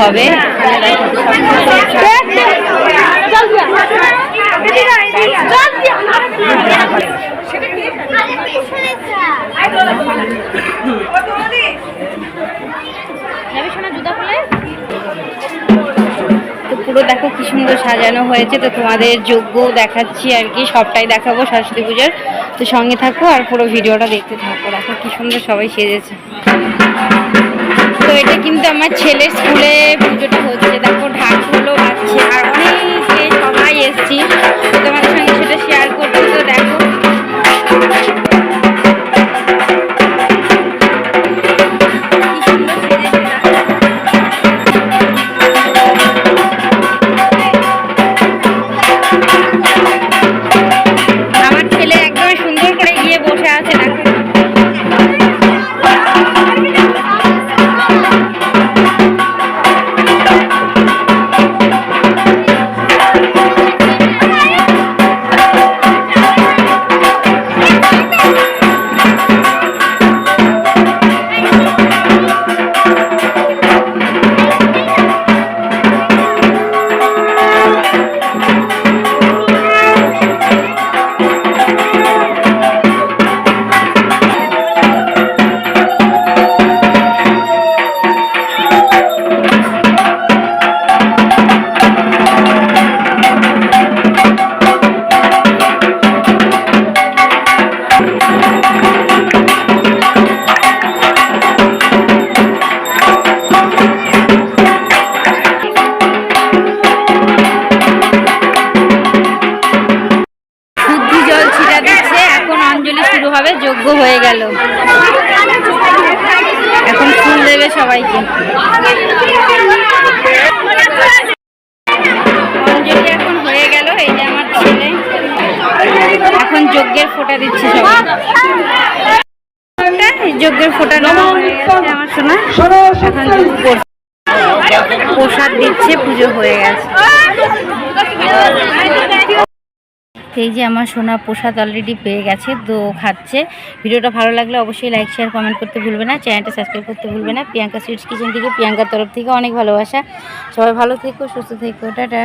হবে। তো পুরো দেখো কি সুন্দর সাজানো হয়েছে। তো তোমাদের যোগ্য দেখাচ্ছি আর কি, সবটাই দেখাবো সরস্বতী পুজোর। তো সঙ্গে থাকো আর পুরো ভিডিওটা দেখতে থাকো। দেখো কি সুন্দর সবাই সেজেছে। এটা কিন্তু আমার ছেলের স্কুলে পুজোটা যোগ্য হয়ে গেল। এখন ফুল দেবে সবাইকে। এখন হয়ে গেল, এই যে আমার ছেলে। এখন যজ্ঞের ফোঁটা দিচ্ছে সবাই। যজ্ঞের ফোঁটা আমার সোনা। এখন প্রসাদ দিচ্ছে, পুজো হয়ে গেছে। এই যে আমার সোনা প্রসাদ অলরেডি পেয়ে গেছে, তো খাচ্ছে। ভিডিওটা ভালো লাগলে অবশ্যই লাইক শেয়ার কমেন্ট করতে ভুলবে না। চ্যানেলটা সাবস্ক্রাইব করতে ভুলবে না। প্রিয়াঙ্কা সুইটস কিচেন থেকে, প্রিয়াঙ্কার তরফ থেকে অনেক ভালোবাসা। সবাই ভালো থেকো, সুস্থ থেকো, টাটা।